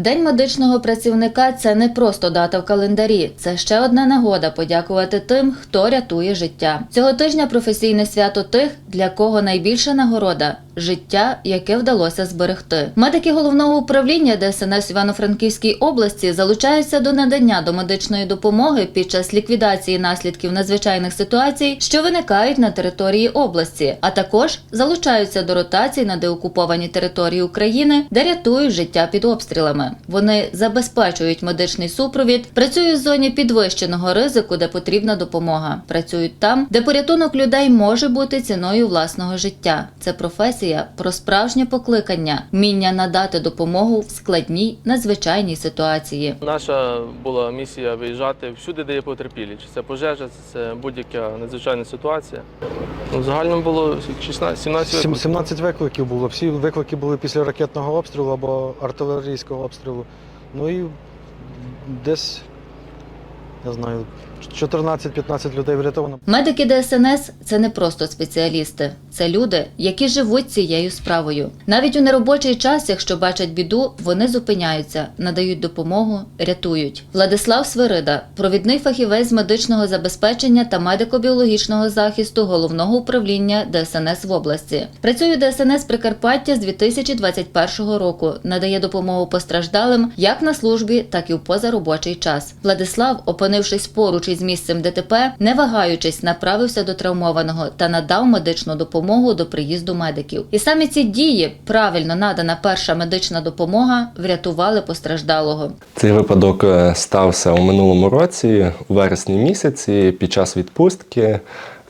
День медичного працівника це не просто дата в календарі, це ще одна нагода подякувати тим, хто рятує життя. Цього тижня професійне свято тих, для кого найбільша нагорода життя, яке вдалося зберегти. Медики головного управління ДСНС Івано-Франківській області залучаються до надання домедичної допомоги під час ліквідації наслідків надзвичайних ситуацій, що виникають на території області, а також залучаються до ротацій на деокуповані території України, де рятують життя під обстрілами. Вони забезпечують медичний супровід, працюють в зоні підвищеного ризику, де потрібна допомога. Працюють там, де порятунок людей може бути ціною власного життя. Це професія про справжнє покликання, вміння надати допомогу в складній надзвичайній ситуації. Наша була місія виїжджати всюди, де є потерпілі. Чи це пожежа, чи це будь-яка надзвичайна ситуація. Ну, загально було 16, 17 викликів. 17 викликів було. Всі виклики були після ракетного обстрілу або артилерійського обстрілу. Ну і десь, я знаю, 14-15 людей врятовано. Медики ДСНС це не просто спеціалісти, це люди, які живуть цією справою. Навіть у неробочий час, якщо бачать біду, вони зупиняються, надають допомогу, рятують. Владислав Свирида, провідний фахівець з медичного забезпечення та медико-біологічного захисту головного управління ДСНС в області. Працює ДСНС Прикарпаття з 2021 року. Надає допомогу постраждалим як на службі, так і в позаробочий час. Владислав, опинившись поруч із місцем ДТП, не вагаючись, направився до травмованого та надав медичну допомогу до приїзду медиків. І саме ці дії, правильно надана перша медична допомога, врятували постраждалого. Цей випадок е, стався у минулому році, у вересні місяці, під час відпустки.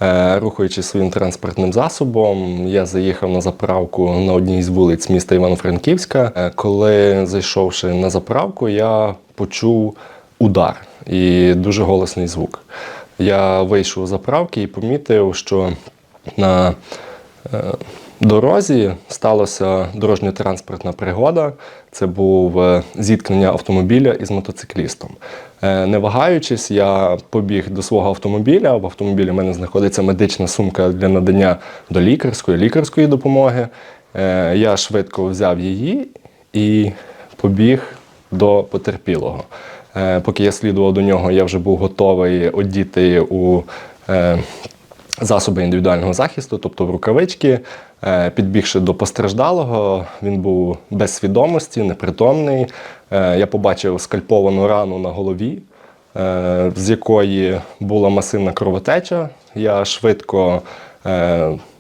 Е, Рухаючись своїм транспортним засобом, я заїхав на заправку на одній з вулиць міста Івано-Франківська. Е, Коли зайшовши на заправку, я почув удар і дуже голосний звук. Я вийшов з заправки і помітив, що на е, дорозі сталася дорожньо-транспортна пригода. Це був е, зіткнення автомобіля із мотоциклістом. Е, Не вагаючись, я побіг до свого автомобіля. В автомобілі в мене знаходиться медична сумка для надання до лікарської, лікарської допомоги. Я швидко взяв її і побіг до потерпілого. Е, Поки я слідував до нього, я вже був готовий одіти у е, засоби індивідуального захисту, тобто в рукавички. Е, Підбігши до постраждалого, він був без свідомості, непритомний. Я побачив скальповану рану на голові, з якої була масивна кровотеча. Я швидко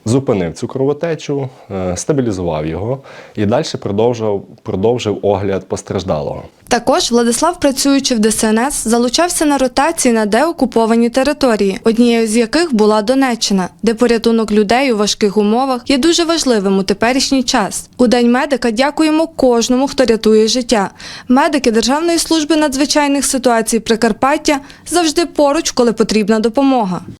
зупинив цю кровотечу, е, стабілізував його і далі продовжив, продовжив огляд постраждалого. Також Владислав, працюючи в ДСНС, залучався на ротації на деокуповані території, однією з яких була Донеччина, де порятунок людей у важких умовах є дуже важливим у теперішній час. У День медика дякуємо кожному, хто рятує життя. Медики Державної служби надзвичайних ситуацій Прикарпаття завжди поруч, коли потрібна допомога.